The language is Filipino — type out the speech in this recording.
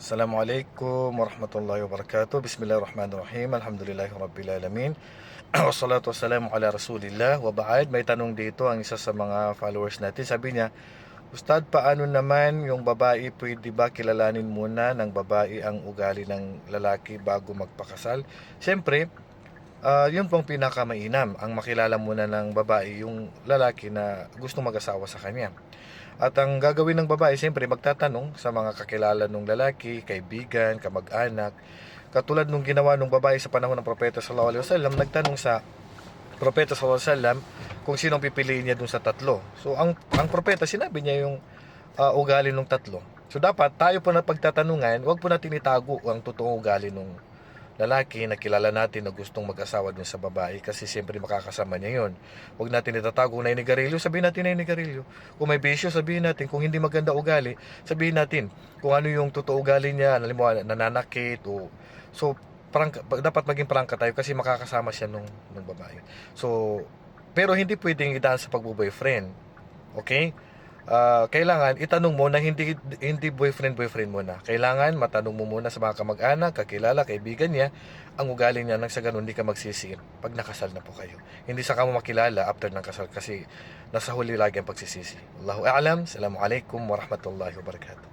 Assalamualaikum warahmatullahi wabarakatuh. Bismillahirrahmanirrahim. Alhamdulillahi rabbil alamin. Wassalatu wassalamu ala rasulillah. Wa ba'd, may tanong dito ang isa sa mga followers natin. Sabi niya, Ustad, paano naman yung babae pwede ba kilalanin muna ng babae ang ugali ng lalaki bago magpakasal? Siyempre, ah, yun pong pinakamainam. Ang makilala muna ng babae yung lalaki na gustong mag-asawa sa kanya. At ang gagawin ng babae, siyempre magtatanong sa mga kakilala ng lalaki, kaibigan, kamag-anak. Katulad nung ginawa ng babae sa panahon ng Propeta Sallallahu Alaihi Wasallam, nagtanong sa Propeta Sallallahu Alaihi Wasallam kung sinong pipiliin niya dun sa tatlo. So ang ang propeta sinabi niya yung ah, ugali ng tatlo. So dapat tayo po na pagtatanungan, wag po natin itago ang totoong ugali ng lalaki na kilala natin na gustong mag-asawa dun sa babae kasi siyempre makakasama niya yon. Huwag natin itatago na inigarilyo, sabihin natin na inigarilyo. Kung may bisyo, sabihin natin. Kung hindi maganda ugali, sabihin natin. Kung ano yung totoo ugali niya, halimbawa nananakit o... So, prangka, dapat maging prangka tayo kasi makakasama siya nung, nung babae. So, pero hindi pwedeng idaan sa pagbo-boyfriend. Okay? Ah, kailangan itanong mo na hindi hindi boyfriend boyfriend mo na. Kailangan matanong mo muna sa mga kamag-anak, kakilala, kaibigan niya ang ugali niya nang sa ganun hindi ka magsisi pag nakasal na po kayo. Hindi sa mo makilala after ng kasal kasi nasa huli lagi ang pagsisisi. Allahu a'lam. Assalamualaikum warahmatullahi wabarakatuh.